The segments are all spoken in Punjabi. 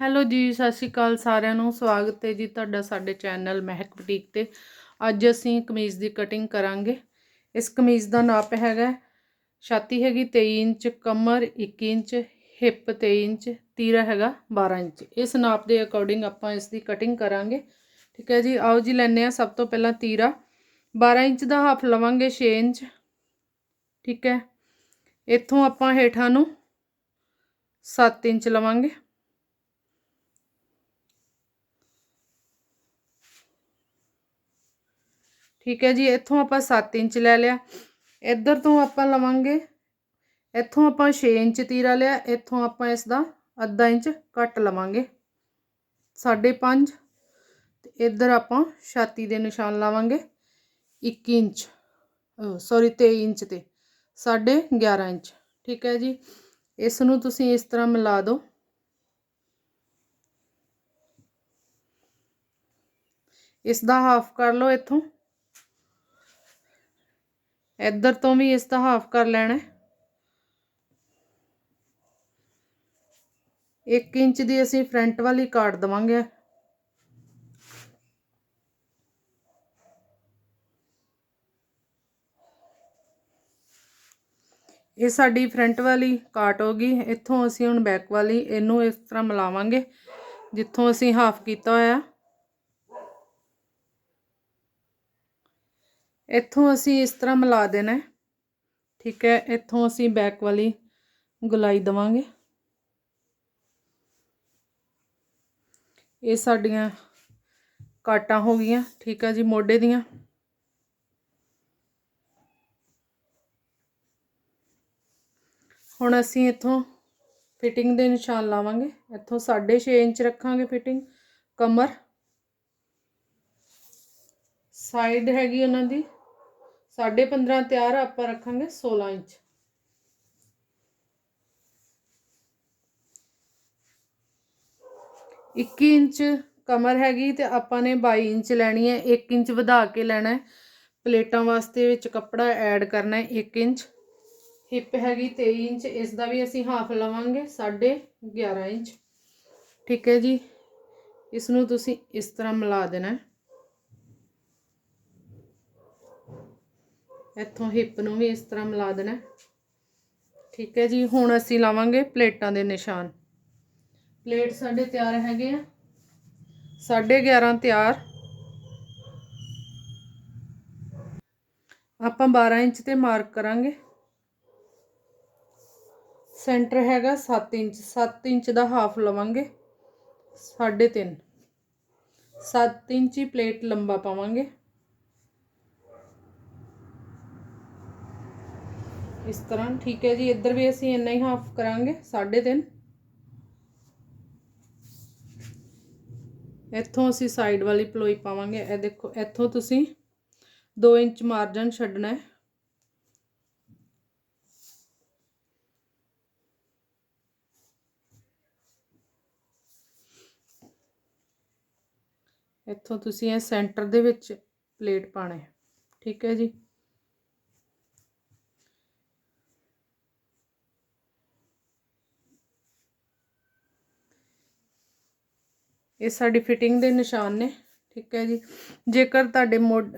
ਹੈਲੋ ਜੀ, ਸਤਿ ਸ਼੍ਰੀ ਅਕਾਲ ਸਾਰਿਆਂ ਨੂੰ। ਸਵਾਗਤ ਹੈ ਜੀ ਤੁਹਾਡਾ ਸਾਡੇ ਚੈਨਲ ਮਹਿਕ ਬੁਟੀਕ ਤੇ। ਅੱਜ ਅਸੀਂ ਕਮੀਜ਼ ਦੀ ਕਟਿੰਗ ਕਰਾਂਗੇ। ਇਸ ਕਮੀਜ਼ ਦਾ ਨਾਪ ਹੈਗਾ ਛਾਤੀ ਹੈਗੀ 23 ਇੰਚ, ਕਮਰ 21 ਇੰਚ, ਹਿੱਪ 23 ਇੰਚ, ਤੀਰਾ ਹੈਗਾ 12 ਇੰਚ। ਇਸ ਨਾਪ ਦੇ ਅਕੋਰਡਿੰਗ ਆਪਾਂ ਇਸ ਦੀ ਕਟਿੰਗ ਕਰਾਂਗੇ। ਠੀਕ ਹੈ ਜੀ, ਆਓ ਜੀ ਲੈਣੇ ਆ ਸਭ ਤੋਂ ਪਹਿਲਾਂ ਤੀਰਾ। 12 ਇੰਚ ਦਾ ਹਾਫ ਲਵਾਂਗੇ 6 ਇੰਚ। ਠੀਕ ਹੈ, ਇੱਥੋਂ ਆਪਾਂ ਹੇਠਾਂ ਨੂੰ 7 ਇੰਚ ਲਵਾਂਗੇ। ਠੀਕ ਹੈ ਜੀ, ਇੱਥੋਂ ਆਪਾਂ 7 ਇੰਚ ਲੈ ਲਿਆ। ਇੱਧਰ ਤੋਂ ਆਪਾਂ ਲਵਾਂਗੇ, ਇੱਥੋਂ ਆਪਾਂ 6 ਇੰਚ ਤੀਰਾ ਲਿਆ, ਇੱਥੋਂ ਆਪਾਂ ਇਸ ਦਾ ਅੱਧਾ ਇੰਚ ਕੱਟ ਲਵਾਂਗੇ 5.5 ਤੇ ਇੱਧਰ ਆਪਾਂ ਛਾਤੀ ਦੇ ਨਿਸ਼ਾਨ ਲਾਵਾਂਗੇ 21 ਇੰਚ ਸੌਰੀ 23 ਇੰਚ ਤੇ 11.5 ਇੰਚ। ਠੀਕ ਹੈ ਜੀ, ਇਸ ਨੂੰ ਤੁਸੀਂ ਇਸ ਤਰ੍ਹਾਂ ਮਿਲਾ ਦਿਓ। ਇਸ ਦਾ ਹਾਫ ਕਰ ਲਓ ਇੱਥੋਂ। ਇੱਧਰ ਤੋਂ ਵੀ ਇਸ ਦਾ ਹਾਫ ਕਰ ਲੈਣਾ 1 ਇੰਚ ਦੀ ਅਸੀਂ ਫਰੰਟ ਵਾਲੀ ਕਾਟ ਦਵਾਂਗੇ। ਇਹ ਸਾਡੀ ਫਰੰਟ ਵਾਲੀ ਕਾਟ ਹੋ ਗਈ। ਇੱਥੋਂ ਅਸੀਂ ਹੁਣ ਬੈਕ ਵਾਲੀ ਇਹਨੂੰ ਇਸ ਤਰ੍ਹਾਂ ਮਿਲਾਵਾਂਗੇ, ਜਿੱਥੋਂ ਅਸੀਂ ਹਾਫ ਕੀਤਾ ਹੋਇਆ। ਇੱਥੋਂ ਅਸੀਂ ਇਸ ਤਰ੍ਹਾਂ ਮਿਲਾ ਦੇਣਾ ਠੀਕ ਹੈ, ਇੱਥੋਂ ਅਸੀਂ ਬੈਕ ਵਾਲੀ ਗੁਲਾਈ ਦਵਾਂਗੇ। ਇਹ ਸਾਡੀਆਂ ਕਾਟਾਂ ਹੋ ਗਈਆਂ, ਠੀਕ ਹੈ ਜੀ, ਮੋਢੇ ਦੀਆਂ। ਹੁਣ ਅਸੀਂ ਇੱਥੋਂ ਫਿਟਿੰਗ ਦੇ ਨਿਸ਼ਾਨ ਲਾਵਾਂਗੇ। ਇੱਥੋਂ 6.5 ਇੰਚ ਰੱਖਾਂਗੇ ਫਿਟਿੰਗ ਕਮਰ। ਸਾਈਡ ਹੈਗੀ ਉਹਨਾਂ ਦੀ। 15.5 ਤਿਆਰ ਆਪਾਂ ਰੱਖਾਂਗੇ 16 ਇੰਚ। ਇੱਕੀ ਇੰਚ ਕਮਰ ਹੈਗੀ ਤੇ ਆਪਾਂ ਨੇ 22 ਇੰਚ ਲੈਣੀ ਹੈ 1 ਇੰਚ ਵਧਾ ਕੇ ਲੈਣਾ ਹੈ। ਪਲੇਟਾਂ ਵਾਸਤੇ ਵਿੱਚ ਕੱਪੜਾ ਐਡ ਕਰਨਾ ਹੈ 1 ਇੰਚ। ਹਿੱਪ ਹੈਗੀ 23 ਇੰਚ, ਇਸ ਦਾ ਵੀ ਅਸੀਂ ਹਾਫ ਲਵਾਂਗੇ 11.5 ਇੰਚ। ਠੀਕ ਹੈ ਜੀ। ਇਸ ਨੂੰ ਤੁਸੀਂ ਇਸ ਤਰ੍ਹਾਂ ਮਿਲਾ ਦੇਣਾ ਹੈ। ਇੱਥੋਂ ਹਿੱਪ ਨੂੰ ਵੀ ਇਸ ਤਰ੍ਹਾਂ ਮਿਲਾ ਦੇਣਾ। ਠੀਕ ਹੈ ਜੀ, ਹੁਣ ਅਸੀਂ ਲਾਵਾਂਗੇ ਪਲੇਟਾਂ ਦੇ ਨਿਸ਼ਾਨ। ਪਲੇਟ ਸਾਡੇ ਤਿਆਰ ਹੈਗੇ ਆ। 11.5 ਤਿਆਰ। ਆਪਾਂ 12 ਇੰਚ ਤੇ ਮਾਰਕ ਕਰਾਂਗੇ। ਸੈਂਟਰ ਹੈਗਾ 7 ਇੰਚ। 7 ਇੰਚ ਦਾ ਹਾਫ ਲਵਾਂਗੇ। 3.5 7 ਇੰਚੀ ਪਲੇਟ ਲੰਬਾ ਪਾਵਾਂਗੇ। ਇਸ ਤਰ੍ਹਾਂ, ਠੀਕ ਹੈ ਜੀ, ਇੱਧਰ ਵੀ ਅਸੀਂ ਇੰਨਾ ਹੀ ਹਾਫ ਕਰਾਂਗੇ 3.5 ਇੱਥੋਂ ਅਸੀਂ ਸਾਈਡ ਵਾਲੀ ਪਲੋਈ ਪਾਵਾਂਗੇ। ਇਹ ਦੇਖੋ, ਇੱਥੋਂ ਤੁਸੀਂ 2 ਇੰਚ ਮਾਰਜਨ ਛੱਡਣਾ ਹੈ। ਇੱਥੋਂ ਤੁਸੀਂ ਇਹ ਸੈਂਟਰ ਦੇ ਵਿੱਚ ਪਲੇਟ ਪਾਣਾ ਹੈ। ਠੀਕ ਹੈ ਜੀ। ਇਹ ਸਾਡੀ ਫਿਟਿੰਗ ਦੇ ਨਿਸ਼ਾਨ ਨੇ, ਠੀਕ ਹੈ ਜੀ। ਜੇਕਰ ਤੁਹਾਡੇ ਮੋਢ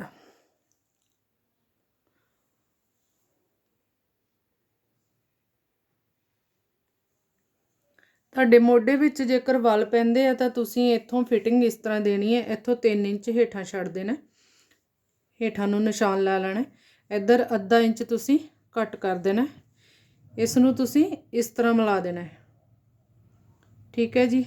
ਤੁਹਾਡੇ ਮੋਢੇ ਵਿੱਚ ਜੇਕਰ ਵਲ ਪੈਂਦੇ ਆ, ਤਾਂ ਤੁਸੀਂ ਇੱਥੋਂ ਫਿਟਿੰਗ ਇਸ ਤਰ੍ਹਾਂ ਦੇਣੀ ਹੈ। ਇੱਥੋਂ 3 ਇੰਚ ਹੇਠਾਂ ਛੱਡ ਦੇਣਾ। ਹੇਠਾਂ ਨੂੰ ਨਿਸ਼ਾਨ ਲਾ ਲੈਣਾ ਇੱਧਰ ਅੱਧਾ ਇੰਚ ਤੁਸੀਂ ਕੱਟ ਕਰ ਦੇਣਾ ਇਸ ਨੂੰ ਤੁਸੀਂ ਇਸ ਤਰ੍ਹਾਂ ਮਿਲਾ ਦੇਣਾ ਠੀਕ ਹੈ ਜੀ।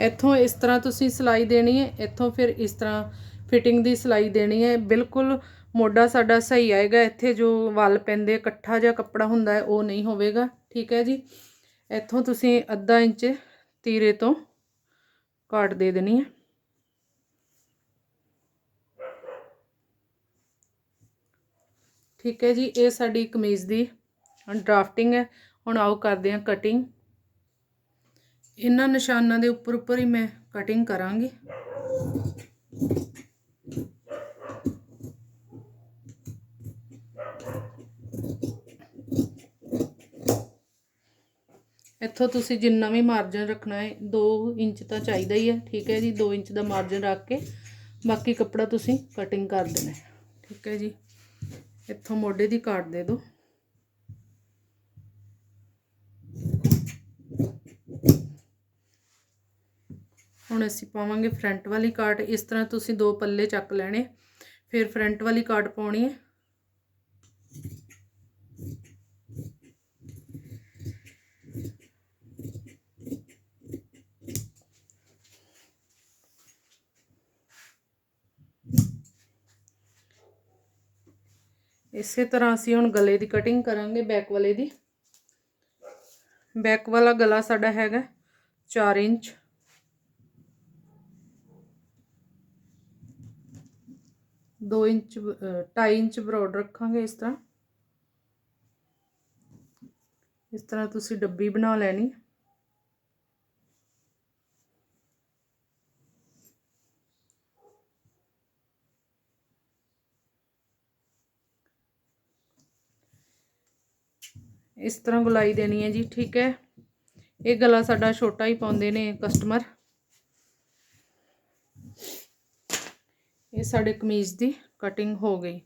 ਇੱਥੋਂ ਇਸ ਤਰ੍ਹਾਂ ਤੁਸੀਂ ਸਿਲਾਈ ਦੇਣੀ ਹੈ, ਇੱਥੋਂ ਫਿਰ ਇਸ ਤਰ੍ਹਾਂ ਫਿਟਿੰਗ ਦੀ ਸਿਲਾਈ ਦੇਣੀ ਹੈ। ਬਿਲਕੁਲ ਮੋਢਾ ਸਾਡਾ ਸਹੀ ਆਏਗਾ, ਇੱਥੇ ਜੋ ਵੱਲ ਪੈਂਦੇ ਇਕੱਠਾ ਜਿਹਾ ਕੱਪੜਾ ਹੁੰਦਾ ਹੈ, ਉਹ ਨਹੀਂ ਹੋਵੇਗਾ। ਠੀਕ ਹੈ ਜੀ? ਇੱਥੋਂ ਤੁਸੀਂ ਅੱਧਾ ਇੰਚ ਤੀਰੇ ਤੋਂ ਕਾਟ ਦੇ ਦੇਣੀ ਹੈ। ਠੀਕ ਹੈ ਜੀ? ਇਹ ਸਾਡੀ ਕਮੀਜ਼ ਦੀ ਡਰਾਫਟਿੰਗ ਹੈ। ਹੁਣ ਆਓ ਕਰਦੇ ਹਾਂ ਕਟਿੰਗ ਇਹਨਾਂ ਨਿਸ਼ਾਨਾਂ ਦੇ ਉੱਪਰ ਉੱਪਰ ਹੀ ਮੈਂ ਕਟਿੰਗ ਕਰਾਂਗੀ। ਇੱਥੋਂ ਤੁਸੀਂ ਜਿੰਨਾ ਵੀ ਮਾਰਜਨ ਰੱਖਣਾ ਹੈ 2 ਇੰਚ ਤਾਂ ਚਾਹੀਦਾ ਹੀ ਹੈ, ਠੀਕ ਹੈ ਜੀ? 2 ਇੰਚ ਦਾ ਮਾਰਜਨ ਰੱਖ ਕੇ ਬਾਕੀ ਕੱਪੜਾ ਤੁਸੀਂ ਕਟਿੰਗ ਕਰ ਦੇਣਾ ਹੈ, ਠੀਕ ਹੈ ਜੀ? ਇੱਥੋਂ ਮੋਢੇ ਦੀ ਕਾਟ ਦੇ ਦਿਓ। ਹੁਣ ਅਸੀਂ ਪਾਵਾਂਗੇ ਫਰੰਟ ਵਾਲੀ ਕਾਟ ਇਸ ਤਰ੍ਹਾਂ ਤੁਸੀਂ ਦੋ ਪੱਲੇ ਚੱਕ ਲੈਣੇ। ਫਿਰ ਫਰੰਟ ਵਾਲੀ ਕਾਟ ਪਾਉਣੀ ਹੈ। ਇਸੇ ਤਰ੍ਹਾਂ ਅਸੀਂ ਹੁਣ ਗਲੇ ਦੀ ਕਟਿੰਗ ਕਰਾਂਗੇ ਬੈਕ ਵਾਲੇ ਦੀ। ਬੈਕ ਵਾਲਾ ਗਲਾ ਸਾਡਾ ਹੈਗਾ 4 ਇੰਚ। ਦੋ ਇੰਚ 2.5 ਇੰਚ ਬਰੋਡ ਰੱਖਾਂਗੇ ਇਸ ਤਰ੍ਹਾਂ ਇਸ ਤਰ੍ਹਾਂ ਤੁਸੀਂ ਡੱਬੀ ਬਣਾ ਲੈਣੀ ਇਸ ਤਰ੍ਹਾਂ ਗੁਲਾਈ ਦੇਣੀ ਹੈ ਜੀ ਠੀਕ ਹੈ ਇਹ ਗਲਾ ਸਾਡਾ ਛੋਟਾ ਹੀ ਪਾਉਂਦੇ ਨੇ ਕਸਟਮਰ ਇਹ ਸਾਡੇ ਕਮੀਜ਼ ਦੀ ਕਟਿੰਗ ਹੋ ਗਈ।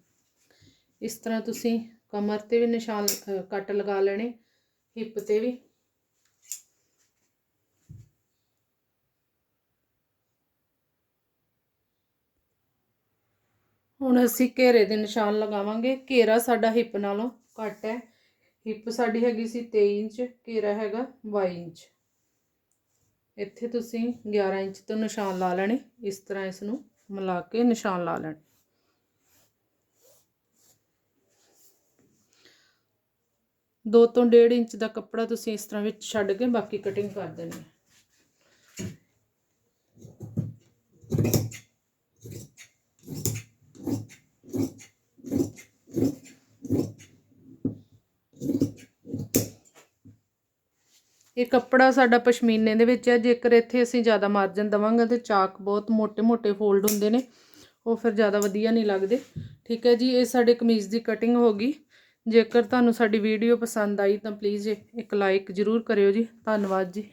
ਇਸ ਤਰ੍ਹਾਂ ਤੁਸੀਂ ਕਮਰ ਤੇ ਵੀ ਨਿਸ਼ਾਨ ਕੱਟ ਲਗਾ ਲੈਣੇ, ਹਿੱਪ ਤੇ ਵੀ। ਹੁਣ ਅਸੀਂ ਘੇਰੇ ਦੇ ਨਿਸ਼ਾਨ ਲਗਾਵਾਂਗੇ। ਘੇਰਾ ਸਾਡਾ ਹਿੱਪ ਨਾਲੋਂ ਘੱਟ ਹੈ। ਹਿੱਪ ਸਾਡੀ ਹੈਗੀ ਸੀ 23 ਇੰਚ, ਘੇਰਾ ਹੈਗਾ 22 ਇੰਚ। ਇੱਥੇ ਤੁਸੀਂ 11 ਇੰਚ ਤੋਂ ਨਿਸ਼ਾਨ ਲਾ ਲੈਣੇ, ਇਸ ਤਰ੍ਹਾਂ ਇਸ ਨੂੰ ਮਿਲਾ ਕੇ ਨਿਸ਼ਾਨ ਲਾ ਲੈਣ। ਦੋ ਤੋਂ 1.5 ਇੰਚ ਦਾ ਕੱਪੜਾ ਤੁਸੀਂ ਇਸ ਤਰ੍ਹਾਂ ਵਿੱਚ ਛੱਡ ਕੇ ਬਾਕੀ ਕਟਿੰਗ ਕਰ ਦੇਣੀ ਹੈ। ਇਹ ਕੱਪੜਾ ਸਾਡਾ ਪਸ਼ਮੀਨੇ ਦੇ ਵਿੱਚ ਹੈ। ਜੇਕਰ ਇੱਥੇ ਅਸੀਂ ਜ਼ਿਆਦਾ ਮਾਰਜਨ ਦਵਾਂਗੇ ਤੇ ਚਾਕ ਬਹੁਤ ਮੋਟੇ ਮੋਟੇ ਫੋਲਡ ਹੁੰਦੇ ਨੇ। ਉਹ ਫਿਰ ਜ਼ਿਆਦਾ ਵਧੀਆ ਨਹੀਂ ਲੱਗਦੇ। ਠੀਕ ਹੈ ਜੀ, ਇਹ ਸਾਡੇ ਕਮੀਜ਼ ਦੀ ਕਟਿੰਗ ਹੋ ਗਈ। ਜੇਕਰ ਤੁਹਾਨੂੰ ਸਾਡੀ ਵੀਡੀਓ ਪਸੰਦ ਆਈ ਤਾਂ ਪਲੀਜ਼ ਇੱਕ ਲਾਈਕ ਜ਼ਰੂਰ ਕਰਿਓ ਜੀ। ਧੰਨਵਾਦ ਜੀ।